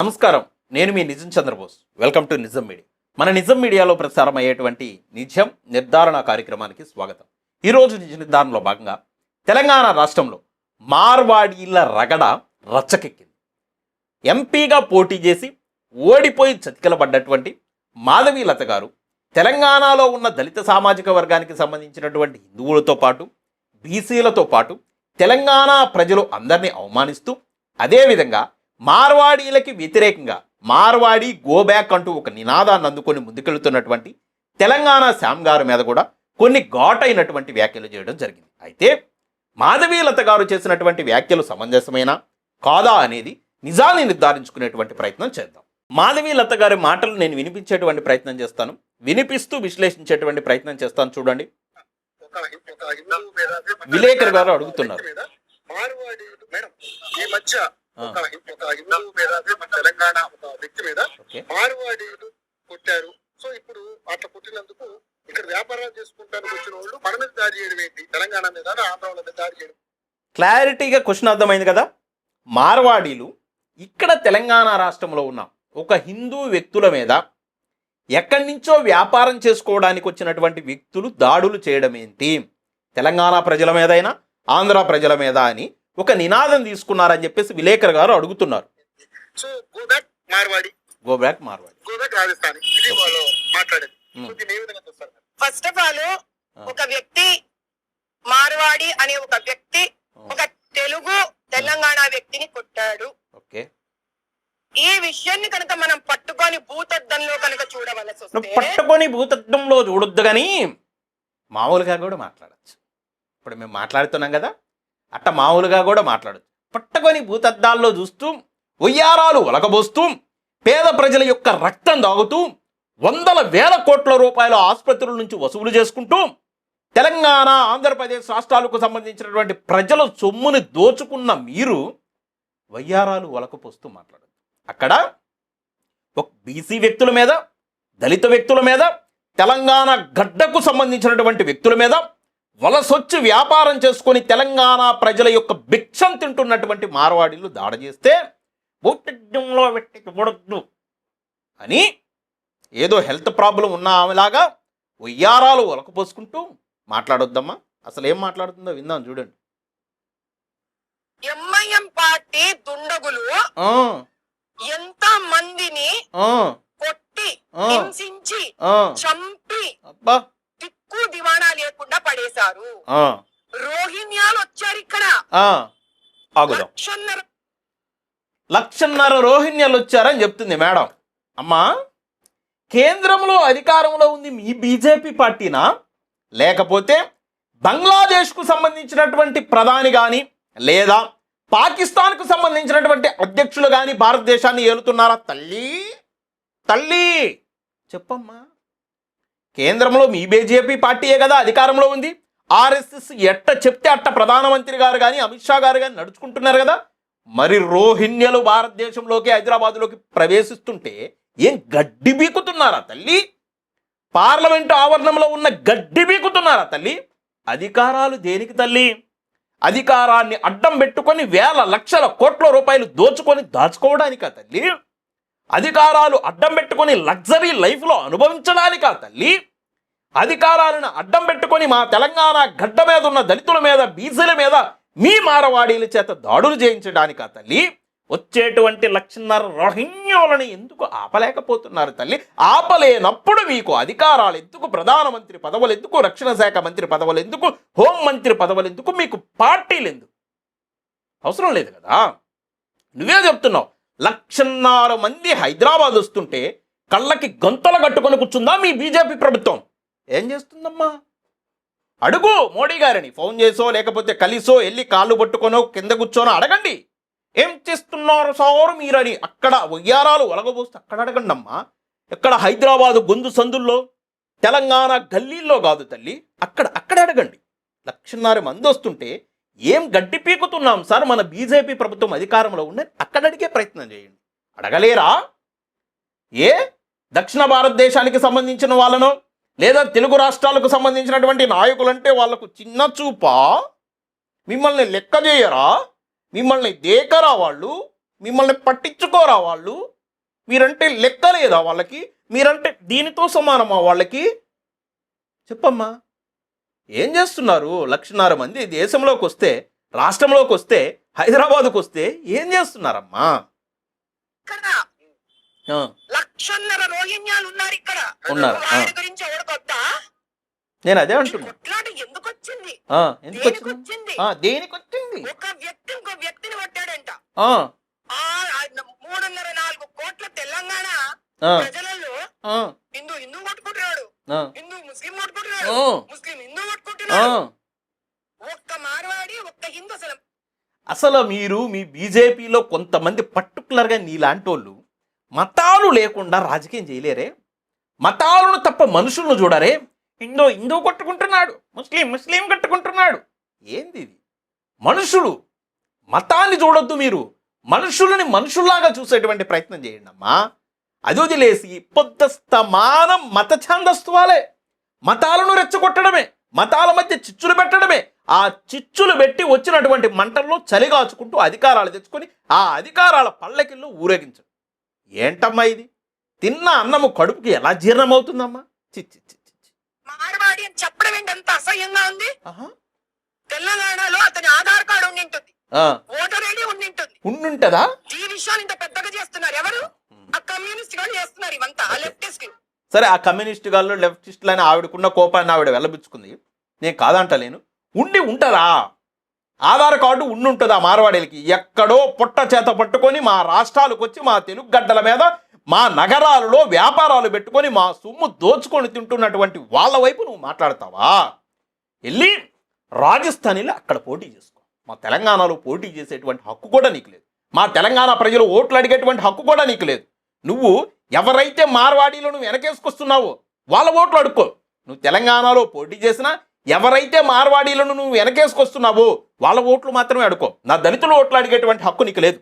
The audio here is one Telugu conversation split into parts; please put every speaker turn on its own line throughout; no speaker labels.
నమస్కారం. నేను మీ Nijam Chandrabose. Welcome to Nijam media. మన నిజం మీడియాలో ప్రసారం అయ్యేటువంటి నిజం నిర్ధారణ కార్యక్రమానికి స్వాగతం. ఈరోజు నిజ నిర్ధారణలో భాగంగా తెలంగాణ రాష్ట్రంలో మార్వాడీల రగడ రచ్చకెక్కింది. ఎంపీగా పోటీ చేసి ఓడిపోయి చతికిలబడ్డటువంటి మాధవీలత గారు తెలంగాణలో ఉన్న దళిత సామాజిక వర్గానికి సంబంధించినటువంటి హిందువులతో పాటు బీసీలతో పాటు తెలంగాణ ప్రజలు అందరినీ అవమానిస్తూ అదేవిధంగా మార్వాడీలకి వ్యతిరేకంగా మార్వాడి గో బ్యాక్ అంటూ ఒక నినాదాన్ని అందుకొని ముందుకెళ్తున్నటువంటి తెలంగాణ శ్యామ్ గారి మీద కూడా కొన్ని ఘాటైనటువంటి వ్యాఖ్యలు చేయడం జరిగింది అయితే మాధవీలత గారు చేసినటువంటి వ్యాఖ్యలు సమంజసమైన కాదా అనేది నిజాన్ని నిర్ధారించుకునేటువంటి ప్రయత్నం చేద్దాం మాధవీలత గారి మాటలు నేను వినిపించేటువంటి ప్రయత్నం చేస్తాను వినిపిస్తూ విశ్లేషించేటువంటి ప్రయత్నం చేస్తాను చూడండి విలేకరు గారు అడుగుతున్నారు.
ఈ మధ్య. ఒక హిందూ మేధావి మన తెలంగాణ ఒక వ్యక్తి మీద మార్వాడీలు కొట్టారు. సో ఇప్పుడు అట్లా కొట్టినందుకు ఇక్కడ వ్యాపారాలు చేసుకుంటానికి వచ్చిన వాళ్ళు మన మీద దాడి చేయడం ఏంటి? తెలంగాణ మీద ఆంధ్ర వాళ్ళ మీద దాడి చేయడం.
క్లారిటీగా క్వశ్చన్ అర్థమైంది కదా? మార్వాడీలు ఇక్కడ తెలంగాణ రాష్ట్రంలో ఉన్న ఒక హిందూ వ్యక్తుల మీద ఎక్కడి నుంచో వ్యాపారం చేసుకోవడానికి వచ్చినటువంటి వ్యక్తులు దాడులు చేయడం ఏంటి? తెలంగాణ ప్రజల మీదైనా ఆంధ్ర ప్రజల మీద అని ఒక నినాదం తీసుకున్నారని చెప్పేసి విలేకరు గారు అడుగుతున్నారు.
So go back Marwadi
go back Marwadi
go back Rajasthani ఇది వాళ్ళు మాట్లాడేది. సో దీన్ని ఏ విధంగా చూస్తారు?
ఫస్ట్ ఆఫ్ ఆల్ ఒక వ్యక్తి మార్వాడి అనే ఒక వ్యక్తి ఒక తెలుగు తెలంగాణ వ్యక్తిని కొట్టాడు.
ఓకే
ఈ విషయాన్ని కనుక మనం పట్టుకొని భూతద్దంలో కనుక చూడవలసి వస్తే
పట్టుకొని భూతత్వంలో చూడొద్దు కానీ మామూలుగా కూడా మాట్లాడచ్చు. ఇప్పుడు మేము మాట్లాడుతున్నాం కదా అట్ట మామూలుగా కూడా మాట్లాడచ్చు. పట్టుకొని భూతద్దాల్లో చూస్తూ ఉయ్యారాలు ఒలకబోస్తూ పేద ప్రజల యొక్క రక్తం దాగుతూ వందల వేల కోట్ల రూపాయల ఆసుపత్రుల నుంచి వసూలు చేసుకుంటూ తెలంగాణ ఆంధ్రప్రదేశ్ రాష్ట్రాలకు సంబంధించినటువంటి ప్రజల సొమ్ముని దోచుకున్న మీరు వయ్యారాలు ఒలకపోస్తూ మాట్లాడదు అక్కడ ఒక బీసీ వ్యక్తుల మీద దళిత వ్యక్తుల మీద తెలంగాణ గడ్డకు సంబంధించినటువంటి వ్యక్తుల మీద వలసొచ్చి వ్యాపారం చేసుకొని తెలంగాణ ప్రజల యొక్క భిక్షం తింటున్నటువంటి మార్వాడీలు దాడి చేస్తే భూతజ్ఞంలో పెట్టి చూడొద్దు. అని ఏదో హెల్త్ ప్రాబ్లం ఉన్న ఆమెలాగా ఉయ్యారాలు ఒలకపోసుకుంటూ మాట్లాడొద్దమ్మా. అసలు ఏం మాట్లాడుతుందో విందాం చూడండి.
ఎంఐఎం పార్టీ దుండగులు ఎంత మందిని కొట్టి. హింసించి చంపి
అబ్బా.
దివాణా లేకుండా పడేశారు.
ఆ,
రోహిణ్యాలు వచ్చారు ఇక్కడ.
ఆ. ఆగుదాం.
లక్షన్నర
లక్షన్నర రోహిణ్యాలు వచ్చారని చెప్తుంది మేడం. అమ్మా కేంద్రంలో అధికారంలో ఉంది మీ బీజేపీ పార్టీనా? లేకపోతే బంగ్లాదేశ్కు సంబంధించినటువంటి ప్రధాని కానీ లేదా పాకిస్తాన్కు సంబంధించినటువంటి అధ్యక్షులు కానీ భారతదేశాన్ని ఏలుతున్నారా? తల్లి తల్లి చెప్పమ్మా. కేంద్రంలో మీ బీజేపీ పార్టీయే కదా అధికారంలో ఉంది. ఆర్ఎస్ఎస్ ఎట్ట చెప్తే అట్ట ప్రధానమంత్రి గారు కానీ అమిత్ షా గారు కానీ నడుచుకుంటున్నారు కదా. మరి రోహిణ్యలు భారతదేశంలోకి హైదరాబాద్లోకి ప్రవేశిస్తుంటే ఏం గడ్డి బీకుతున్నారా తల్లి? పార్లమెంటు ఆవరణంలో ఉన్న గడ్డి బీకుతున్నారా తల్లి? అధికారాలు దేనికి తల్లి? అధికారాన్ని అడ్డం పెట్టుకొని వేల లక్షల కోట్ల రూపాయలు దోచుకొని దాచుకోవడానికా తల్లి? అధికారాలు అడ్డం పెట్టుకొని లగ్జరీ లైఫ్లో అనుభవించడానికా తల్లి? అధికారాలను అడ్డం పెట్టుకొని మా తెలంగాణ గడ్డ మీద ఉన్న దళితుల మీద బీసీల మీద మీ మారవాడీల చేత దాడులు చేయించడానికా తల్లి? వచ్చేటువంటి లక్షన్నర రోహింగ్యోలను ఎందుకు ఆపలేకపోతున్నారు తల్లి? ఆపలేనప్పుడు మీకు అధికారాలు ఎందుకు ప్రధానమంత్రి పదవులు ఎందుకు రక్షణ శాఖ మంత్రి పదవులు ఎందుకు హోం మంత్రి పదవులు ఎందుకు మీకు పార్టీలు ఎందుకు? అవసరం లేదు కదా? నువ్వే చెప్తున్నావు. లక్షన్నర మంది హైదరాబాద్ వస్తుంటే కళ్ళకి గంతలు కట్టుకొని కూర్చుందా మీ బీజేపీ ప్రభుత్వం? ఏం చేస్తుందమ్మా? అడుగు మోడీ గారిని. ఫోన్ చేసో లేకపోతే కలిసో వెళ్ళి కాళ్ళు పట్టుకొనో కింద కూర్చోనో అడగండి. ఏం చేస్తున్నారు సారు మీరని? అక్కడ ఉయ్యారాలు ఒలగబోస్తే అక్కడ అడగండి అమ్మా ఎక్కడ హైదరాబాదు గొంతు సందుల్లో? తెలంగాణ గల్లీల్లో కాదు తల్లి. అక్కడ అక్కడ అడగండి. లక్షన్నర మంది వస్తుంటే ఏం గడ్డి పీకుతున్నాం సార్? మన బీజేపీ ప్రభుత్వం అధికారంలో ఉండే అక్కడ అడిగే ప్రయత్నం చేయండి. అడగలేరా? ఏ? దక్షిణ భారతదేశానికి సంబంధించిన వాళ్ళను లేదా తెలుగు రాష్ట్రాలకు సంబంధించినటువంటి నాయకులంటే వాళ్ళకు చిన్న చూపా? మిమ్మల్ని లెక్క చేయరా? మిమ్మల్ని దేకరా వాళ్ళు? మిమ్మల్ని పట్టించుకోరా వాళ్ళు? మీరంటే లెక్క లేదా వాళ్ళకి? మీరంటే దీనితో సమానమా వాళ్ళకి? చెప్పమ్మా. ఏం చేస్తున్నారు? లక్షన్నర మంది దేశంలోకి వస్తే రాష్ట్రంలోకి వస్తే హైదరాబాద్కు వస్తే ఏం చేస్తున్నారమ్మా?
లక్షన్నర రోహింగ్యాలు ఉన్నారు ఇక్కడ.
ఉన్నారు,
గురించి
నేను అదే అంటున్నా.
ఎందుకు వచ్చింది
ఎందుకు
దేనికి
వచ్చింది దేనికి
ఒక వ్యక్తి ఇంకో వ్యక్తిని కొట్టాడంట. మూడున్నర నాలుగు కోట్ల తెలంగాణ ప్రజలలో హిందూ హిందూ కొట్టుకుంటున్నాడు. హిందూ ముస్లిం కొట్టుకుంటున్నాడు. ముస్లిం ఒక్క మార్వాడి ఒక్క హిందూ అసలు.
అసలు మీరు మీ బీజేపీలో కొంతమంది పర్టికులర్గా నీలాంటి వాళ్ళు మతాలు లేకుండా రాజకీయం చేయలేరే? మతాలను తప్ప మనుషులను చూడరే? హిందూ హిందూ కొట్టుకుంటున్నాడు ముస్లిం ముస్లిం కొట్టుకుంటున్నాడు. ఏంది ఇది? మనుషులు మతాన్ని చూడొద్దు మీరు. మనుషులని మనుషుల్లాగా చూసేటువంటి ప్రయత్నం చేయండి అమ్మా. అది వదిలేసి పొద్దస్తమానం మత ఛాందస్తువాలే మతాలను రెచ్చగొట్టడమే. మతాల మధ్య చిచ్చులు పెట్టడమే. ఆ చిచ్చులు పెట్టి వచ్చినటువంటి మంటల్లో చలిగాచుకుంటూ అధికారాలు తెచ్చుకొని ఆ అధికారాల పల్లకిల్లో ఊరేగించడం. ఏంటమ్మా ఇది? తిన్న అన్నము కడుపుకి ఎలా జీర్ణమవుతుందమ్మా? చిచ్చి చిచ్చి.
మార్వాడి అని చెప్పడం ఏంటి? అంత అసహ్యంగా ఉంది.
ఆహా.
తెలంగాణలో అతని ఆధార్ కార్డు ఉండింటుంది. ఓటర్ ఐడి ఉండింటుంది.
ఉండుంటదా?
ఈ విషయాన్ని ఇంత పెద్దగా చేస్తున్నారు ఎవరు? ఆ. కమ్యూనిస్ట్ వాళ్ళు చేస్తున్నారు ఇవంతా. ఆ లెఫ్టిస్టులు
సరే ఆ కమ్యూనిస్ట్ గాళ్ళు లెఫ్టిస్టులు అని ఆవిడకున్న కోపాన్ని ఆవిడ వెళ్ళబుచ్చుకుంది నేను కాదంటలేను ఉండి ఉంటుందా ఆధార్ కార్డు ఉండుంటుంది ఆ మార్వాడీలకి? ఎక్కడో పుట్ట చేత పట్టుకొని మా రాష్ట్రాలకు వచ్చి మా తెలుగు గడ్డల మీద మా నగరాలలో వ్యాపారాలు పెట్టుకొని మా సొమ్ము దోచుకొని తింటున్నటువంటి వాళ్ళ వైపు నువ్వు మాట్లాడతావా? వెళ్ళి రాజస్థానీలో అక్కడ పోటీ చేసుకో. మా తెలంగాణలో పోటీ చేసేటువంటి హక్కు కూడా నీకు లేదు. మా తెలంగాణ ప్రజలు ఓట్లు అడిగేటువంటి హక్కు కూడా నీకు లేదు. నువ్వు ఎవరైతే మార్వాడీలో నువ్వు వెనకేసుకొస్తున్నావో వాళ్ళ ఓట్లు అడుక్కో. నువ్వు తెలంగాణలో పోటీ చేసినా ఎవరైతే మార్వాడీలను నువ్వు వెనకేసుకొస్తున్నావో వాళ్ళ ఓట్లు మాత్రమే అడుకో నా దళితులు ఓట్లు అడిగేటువంటి హక్కు నీకు లేదు.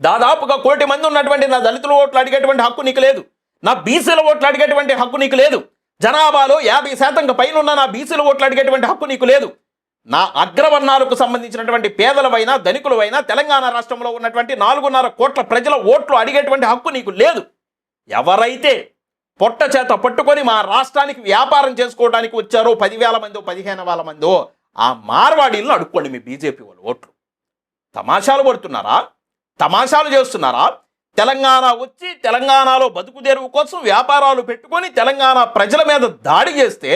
దాదాపుగా కోటి మంది ఉన్నటువంటి నా దళితుల ఓట్లు అడిగేటువంటి హక్కు నీకు లేదు. నా బీసీల ఓట్లు అడిగేటువంటి హక్కు నీకు లేదు. జనాభాలో యాభై శాతం పైన ఉన్న నా బీసీల ఓట్లు అడిగేటువంటి హక్కు నీకు లేదు. నా అగ్రవర్ణాలకు సంబంధించినటువంటి పేదలవైనా ధనికులవైనా తెలంగాణ రాష్ట్రంలో ఉన్నటువంటి నాలుగున్నర కోట్ల ప్రజల ఓట్లు అడిగేటువంటి హక్కు నీకు లేదు. ఎవరైతే పొట్ట చేత పట్టుకొని మా రాష్ట్రానికి వ్యాపారం చేసుకోవడానికి వచ్చారో పదివేల మందో పదిహేను వేల మందో ఆ మార్వాడీలను అడుక్కోండి మీ బీజేపీ వాళ్ళు ఓట్లు. తమాషాలు పడుతున్నారా? తమాషాలు చేస్తున్నారా? తెలంగాణ వచ్చి తెలంగాణలో బతుకు తెరువు కోసం వ్యాపారాలు పెట్టుకొని తెలంగాణ ప్రజల మీద దాడి చేస్తే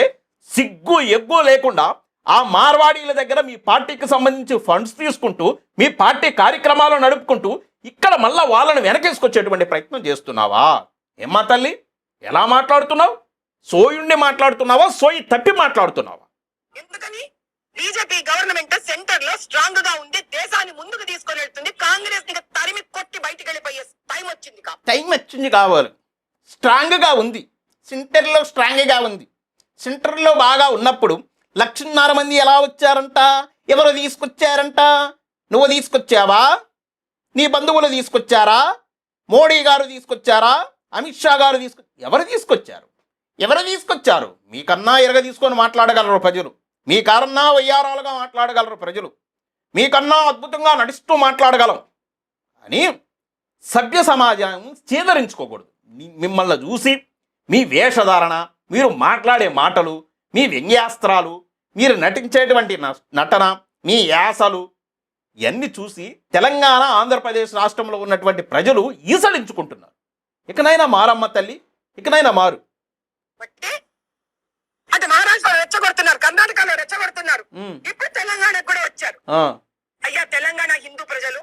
సిగ్గు ఎగ్గు లేకుండా ఆ మార్వాడీల దగ్గర మీ పార్టీకి సంబంధించి ఫండ్స్ తీసుకుంటూ మీ పార్టీ కార్యక్రమాలు నడుపుకుంటూ ఇక్కడ మళ్ళా వాళ్ళని వెనకేసుకొచ్చేటువంటి ప్రయత్నం చేస్తున్నావా? ఏమ్మా తల్లి? ఎలా మాట్లాడుతున్నావు? సోయుండి మాట్లాడుతున్నావా? సోయి తప్పి మాట్లాడుతున్నావా?
ఎందుకని? బీజేపీ గవర్నమెంట్ సెంటర్లో స్ట్రాంగ్గా ఉంది దేశాన్ని ముందుకు తీసుకొని వెళ్తుంది. కాంగ్రెస్ తరిమి కొట్టి బయటికి వెళ్ళిపోయే టైం వచ్చింది
టైం వచ్చింది కావాలి. స్ట్రాంగ్గా ఉంది. సెంటర్లో స్ట్రాంగ్గా ఉంది. సెంటర్లో బాగా ఉన్నప్పుడు లక్షన్నర మంది ఎలా వచ్చారంట? ఎవరు తీసుకొచ్చారంట? నువ్వు తీసుకొచ్చావా? నీ బంధువులు తీసుకొచ్చారా? మోడీ గారు తీసుకొచ్చారా? అమిత్ షా గారు తీసుకు ఎవరు తీసుకొచ్చారు? ఎవరు తీసుకొచ్చారు? మీకన్నా ఎరగ తీసుకొని మాట్లాడగలరు ప్రజలు. మీకన్నా వయ్యారాలుగా మాట్లాడగలరు ప్రజలు. మీకన్నా అద్భుతంగా నడుస్తూ మాట్లాడగలం. అని సభ్య సమాజం చేదరించుకోకూడదు. మిమ్మల్ని చూసి మీ వేషధారణ మీరు మాట్లాడే మాటలు మీ వ్యంగ్యాస్త్రాలు మీరు నటించేటువంటి న- నటన మీ యాసలు ఇవన్నీ చూసి తెలంగాణ ఆంధ్రప్రదేశ్ రాష్ట్రంలో ఉన్నటువంటి ప్రజలు ఈసడించుకుంటున్నారు. ఇకనైనా మారమ్మ తల్లి ఇకనైనా మారు.
అటు మహారాష్ట్రలో రెచ్చగొడుతున్నారు కర్ణాటకలో రెచ్చగొడుతున్నారు. ఇప్పుడు తెలంగాణకు కూడా వచ్చారు. అయ్యా తెలంగాణ హిందూ ప్రజలు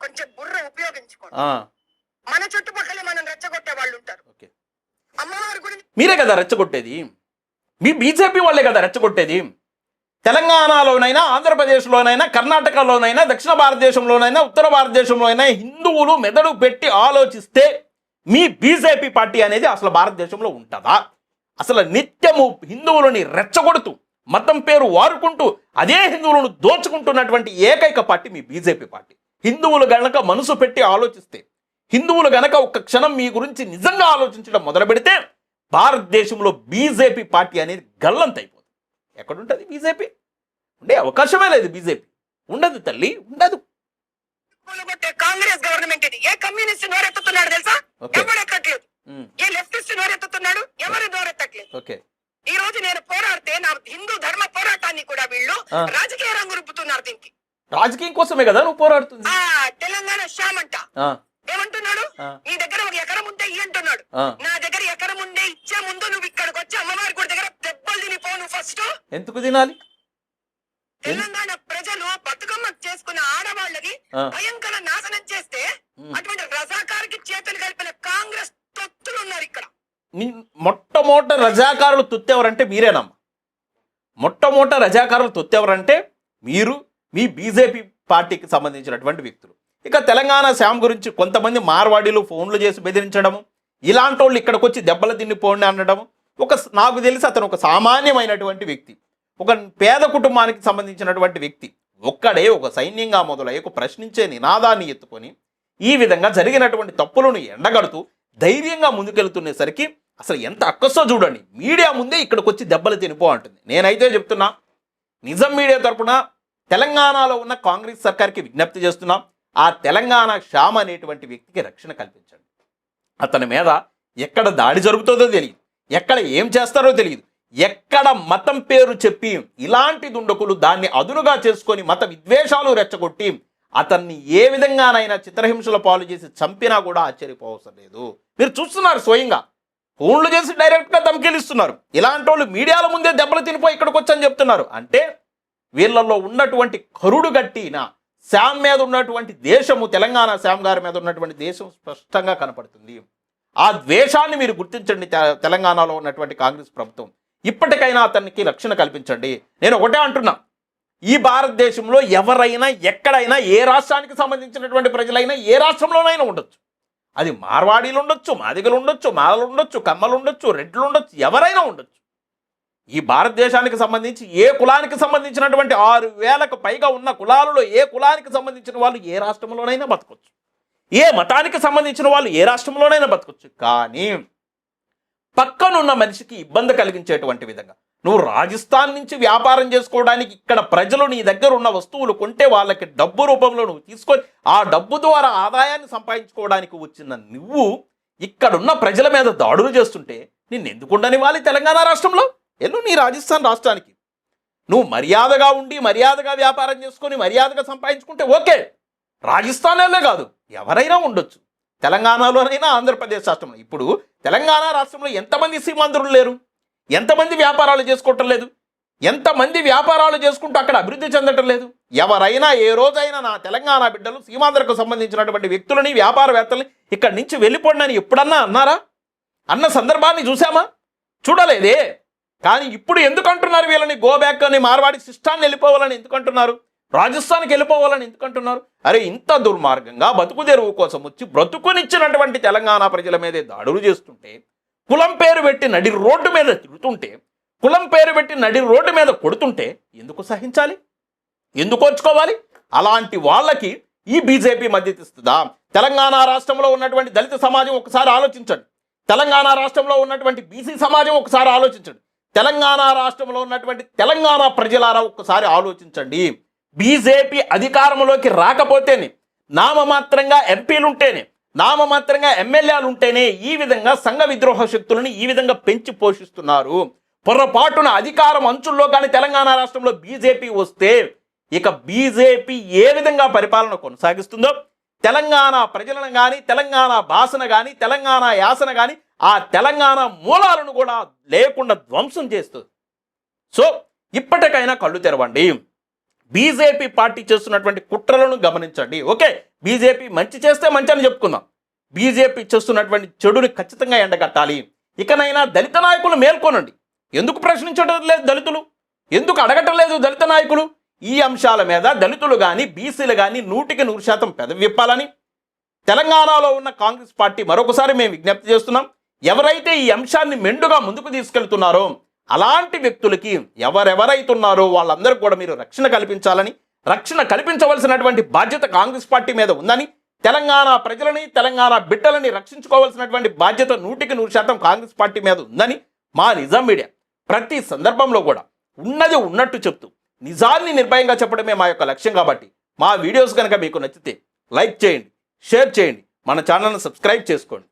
కొంచెం బుర్ర ఉపయోగించుకోండి. మన చుట్టుపక్కల మనం రెచ్చగొట్టే వాళ్ళు ఉంటారు.
ఓకే.
అమ్మవారి గురించి
మీరే కదా రెచ్చగొట్టేది? మీ బీజేపీ వాళ్ళే కదా రెచ్చగొట్టేది? తెలంగాణలోనైనా ఆంధ్రప్రదేశ్లోనైనా కర్ణాటకలోనైనా దక్షిణ భారతదేశంలోనైనా ఉత్తర భారతదేశంలోనైనా హిందువులు మెదడు పెట్టి ఆలోచిస్తే మీ బీజేపీ పార్టీ అనేది అసలు భారతదేశంలో ఉంటుందా? అసలు నిత్యము హిందువులని రెచ్చగొడుతూ మతం పేరు వారుకుంటూ అదే హిందువులను దోచుకుంటున్నటువంటి ఏకైక పార్టీ మీ బీజేపీ పార్టీ. హిందువులు గనక మనసు పెట్టి ఆలోచిస్తే హిందువులు గనక ఒక్క క్షణం మీ గురించి నిజంగా ఆలోచించడం మొదలు పెడితే భారతదేశంలో బీజేపీ పార్టీ అనేది గల్లంతైపోతుంది ఎక్కడుంటుంది బీజేపీ? ఉండే అవకాశమే లేదు బీజేపీ. ఉండదు తల్లి ఉండదు.
కాంగ్రెస్ గవర్నమెంట్ ఇది. ఏ కమ్యూనిస్ట్ నోరెత్తుతున్నాడు తెలుసా. ఎవరు ఎక్కట్లేదు? ఏ లెఫ్టిస్ట్ నోరెత్తుతున్నాడు? ఎవరు నోరెత్తట్లేదు? ఈ రోజు నేను పోరాడితే నా హిందూ ధర్మ పోరాటాన్ని కూడా వీళ్ళు. రాజకీయ రంగు రుబ్బుతున్నారు దీనికి.
రాజకీయం కోసమే కదా నువ్వు పోరాడుతుంది?
తెలంగాణ శ్యామ్ అంట. ఏమంటున్నాడు. నీ దగ్గర ఒక ఎకరం ఉంటే అంటున్నాడు.
ఆ.
నా దగ్గర ఎకరం ఉండే ఇచ్చే ముందు నువ్వు ఇక్కడికి వచ్చి అమ్మవారి గుడి దగ్గర దెబ్బలు తినిపోను ఫస్ట్
ఎందుకు తినాలి?
తెలంగాణ బతుకమ్మ చేసుకున్న ఆడవాళ్ళని
ఆ.
భయంకర నాశనం చేస్తే. అటువంటి రజాకారికి చేతులు కలిపిన కాంగ్రెస్ తొత్తులు ఉన్నారు ఇక్కడ
మొట్టమొదట రజాకారులు తొత్తెవరంటే మీరేనమ్మా మొట్టమొదట రజాకారులు తొత్తెవరంటే మీరు మీ బీజేపీ పార్టీకి సంబంధించినటువంటి వ్యక్తులు ఇక తెలంగాణ శ్యామ్ గురించి కొంతమంది మార్వాడీలు ఫోన్లు చేసి బెదిరించడము ఇలాంటి వాళ్ళు ఇక్కడికి వచ్చి దెబ్బలు తిన్నిపోండి అనడము ఒక నాకు తెలిసి అతను ఒక సామాన్యమైనటువంటి వ్యక్తి ఒక పేద కుటుంబానికి సంబంధించినటువంటి వ్యక్తి ఒక్కడే ఒక సైన్యంగా మొదలై ఒక ప్రశ్నించే నినాదాన్ని ఎత్తుకొని ఈ విధంగా జరిగినటువంటి తప్పులను ఎండగడుతూ ధైర్యంగా ముందుకెళ్తునేసరికి అసలు ఎంత అక్కసో చూడండి. మీడియా ముందే ఇక్కడికి వచ్చి దెబ్బలు తినిపో అంటుంది. నేనైతే చెప్తున్నా నిజం మీడియా తరపున తెలంగాణలో ఉన్న కాంగ్రెస్ సర్కార్కి విజ్ఞప్తి చేస్తున్నాం ఆ తెలంగాణ శ్యామ్ అనేటువంటి వ్యక్తికి రక్షణ కల్పించండి. అతని మీద ఎక్కడ దాడి జరుగుతుందో తెలియదు. ఎక్కడ ఏం చేస్తారో తెలియదు. ఎక్కడ మతం పేరు చెప్పి ఇలాంటి దుండకులు దాన్ని అదునుగా చేసుకొని మత విద్వేషాలు రెచ్చగొట్టి అతన్ని ఏ విధంగానైనా చిత్రహింసల పాలు చేసి చంపినా కూడా ఆశ్చర్యపోవసరం లేదు. మీరు చూస్తున్నారు స్వయంగా. ఫోన్లు చేసి డైరెక్ట్గా ధమ్కిలిస్తున్నారు ఇలాంటి వాళ్ళు మీడియాల ముందే దెబ్బలు తినిపోయి ఇక్కడికి వచ్చని చెప్తున్నారు. అంటే వీళ్ళల్లో ఉన్నటువంటి కరుడు గట్టిన శ్యామ్ మీద ఉన్నటువంటి దేశము తెలంగాణ శ్యామ్ గారి మీద ఉన్నటువంటి దేశం స్పష్టంగా కనపడుతుంది. ఆ ద్వేషాన్ని మీరు గుర్తించండి తె- తెలంగాణలో ఉన్నటువంటి కాంగ్రెస్ ప్రభుత్వం. ఇప్పటికైనా అతనికి రక్షణ కల్పించండి. నేను ఒకటే అంటున్నా. ఈ భారతదేశంలో ఎవరైనా ఎక్కడైనా ఏ రాష్ట్రానికి సంబంధించినటువంటి ప్రజలైనా ఏ రాష్ట్రంలోనైనా ఉండొచ్చు. అది మార్వాడీలు ఉండొచ్చు మాదిగలు ఉండొచ్చు మాదలు ఉండొచ్చు కమ్మలు ఉండొచ్చు రెడ్లు ఉండొచ్చు ఎవరైనా ఉండొచ్చు. ఈ భారతదేశానికి సంబంధించి ఏ కులానికి సంబంధించినటువంటి ఆరు వేలకు పైగా ఉన్న కులాలలో ఏ కులానికి సంబంధించిన వాళ్ళు ఏ రాష్ట్రంలోనైనా బతకొచ్చు. ఏ మతానికి సంబంధించిన వాళ్ళు ఏ రాష్ట్రంలోనైనా బతకొచ్చు. కానీ పక్కనున్న మనిషికి ఇబ్బంది కలిగించేటువంటి విధంగా. నువ్వు రాజస్థాన్ నుంచి వ్యాపారం చేసుకోవడానికి ఇక్కడ ప్రజలు నీ దగ్గర ఉన్న వస్తువులు కొంటే వాళ్ళకి డబ్బు రూపంలో నువ్వు తీసుకొని ఆ డబ్బు ద్వారా ఆదాయాన్ని సంపాదించుకోవడానికి వచ్చిన నువ్వు ఇక్కడున్న ప్రజల మీద దాడులు చేస్తుంటే నిన్ను ఎందుకుండని ఉండనివ్వాలి తెలంగాణ రాష్ట్రంలో? ఎల్లు నీ రాజస్థాన్ రాష్ట్రానికి. నువ్వు మర్యాదగా ఉండి మర్యాదగా వ్యాపారం చేసుకొని మర్యాదగా సంపాదించుకుంటే ఓకే. రాజస్థాన్లోనే కాదు ఎవరైనా ఉండొచ్చు. తెలంగాణలోనైనా ఆంధ్రప్రదేశ్ రాష్ట్రంలో. ఇప్పుడు తెలంగాణ రాష్ట్రంలో ఎంతమంది సీమాంధ్రులు లేరు? ఎంతమంది వ్యాపారాలు చేసుకోవటం లేదు? ఎంతమంది వ్యాపారాలు చేసుకుంటూ అక్కడ అభివృద్ధి చెందటం లేదు? ఎవరైనా ఏ రోజైనా నా తెలంగాణ బిడ్డలు సీమాంధ్రకు సంబంధించినటువంటి వ్యక్తులని వ్యాపారవేత్తలని ఇక్కడి నుంచి వెళ్ళిపోండి అని ఎప్పుడన్నా అన్నారా? అన్న సందర్భాన్ని చూసామా చూడలేదే. కానీ ఇప్పుడు ఎందుకు అంటున్నారు వీళ్ళని? గో బ్యాక్ అని మార్వాడి శిష్టాన్ని వెళ్ళిపోవాలని ఎందుకు అంటున్నారు రాజస్థాన్కి వెళ్ళిపోవాలని ఎందుకు అంటున్నారు అరే ఇంత దుర్మార్గంగా బతుకు తెరువు కోసం వచ్చి బ్రతుకునిచ్చినటువంటి తెలంగాణ ప్రజల మీదే దాడులు చేస్తుంటే కులం పేరు పెట్టి నడి రోడ్డు మీద తిరుగుతుంటే కులం పేరు పెట్టి నడి రోడ్డు మీద కొడుతుంటే ఎందుకు సహించాలి? ఎందుకు వచ్చుకోవాలి అలాంటి వాళ్ళకి ఈ బీజేపీ మద్దతిస్తుందా తెలంగాణ రాష్ట్రంలో ఉన్నటువంటి దళిత సమాజం ఒకసారి ఆలోచించండి. తెలంగాణ రాష్ట్రంలో ఉన్నటువంటి బీసీ సమాజం ఒకసారి ఆలోచించండి. తెలంగాణ రాష్ట్రంలో ఉన్నటువంటి తెలంగాణ ప్రజలారా ఒక్కసారి ఆలోచించండి. బీజేపీ అధికారంలోకి రాకపోతేనే నామమాత్రంగా ఎంపీలుంటేనే నామమాత్రంగా ఎమ్మెల్యేలు ఉంటేనే ఈ విధంగా సంఘ విద్రోహ శక్తులను ఈ విధంగా పెంచి పోషిస్తున్నారు. పొరపాటున అధికారం అంచుల్లో కానీ తెలంగాణ రాష్ట్రంలో బీజేపీ వస్తే ఇక బీజేపీ ఏ విధంగా పరిపాలన కొనసాగిస్తుందో తెలంగాణ ప్రజలను కానీ తెలంగాణ భాషను కానీ తెలంగాణ యాసన కానీ ఆ తెలంగాణ మూలాలను కూడా లేకుండా ధ్వంసం చేస్తుంది. సో ఇప్పటికైనా కళ్ళు తెరవండి. బీజేపీ పార్టీ చేస్తున్నటువంటి కుట్రలను గమనించండి. ఓకే బీజేపీ మంచి చేస్తే మంచి అని చెప్పుకుందాం. బీజేపీ చేస్తున్నటువంటి చెడుని ఖచ్చితంగా ఎండగట్టాలి. ఇకనైనా దళిత నాయకులు మేల్కొనండి. ఎందుకు ప్రశ్నించడం లేదు దళితులు? ఎందుకు అడగటం లేదు దళిత నాయకులు? ఈ అంశాల మీద దళితులు కానీ బీసీలు కానీ నూటికి నూరు శాతం పెదవిప్పాలని తెలంగాణలో ఉన్న కాంగ్రెస్ పార్టీ మరొకసారి మేము విజ్ఞప్తి చేస్తున్నాం. ఎవరైతే ఈ అంశాన్ని మెండుగా ముందుకు తీసుకెళ్తున్నారో అలాంటి వ్యక్తులకి ఎవరెవరైతున్నారో వాళ్ళందరూ కూడా మీరు రక్షణ కల్పించాలని రక్షణ కల్పించవలసినటువంటి బాధ్యత కాంగ్రెస్ పార్టీ మీద ఉందని తెలంగాణ ప్రజలని తెలంగాణ బిడ్డలని రక్షించుకోవాల్సినటువంటి బాధ్యత నూటికి నూరు శాతం కాంగ్రెస్ పార్టీ మీద ఉందని మా నిజాం మీడియా ప్రతి సందర్భంలో కూడా ఉన్నది ఉన్నట్టు చెప్తూ నిజాన్ని నిర్భయంగా చెప్పడమే మా యొక్క లక్ష్యం కాబట్టి మా వీడియోస్ కనుక మీకు నచ్చితే లైక్ చేయండి షేర్ చేయండి మన ఛానల్ని సబ్స్క్రైబ్ చేసుకోండి.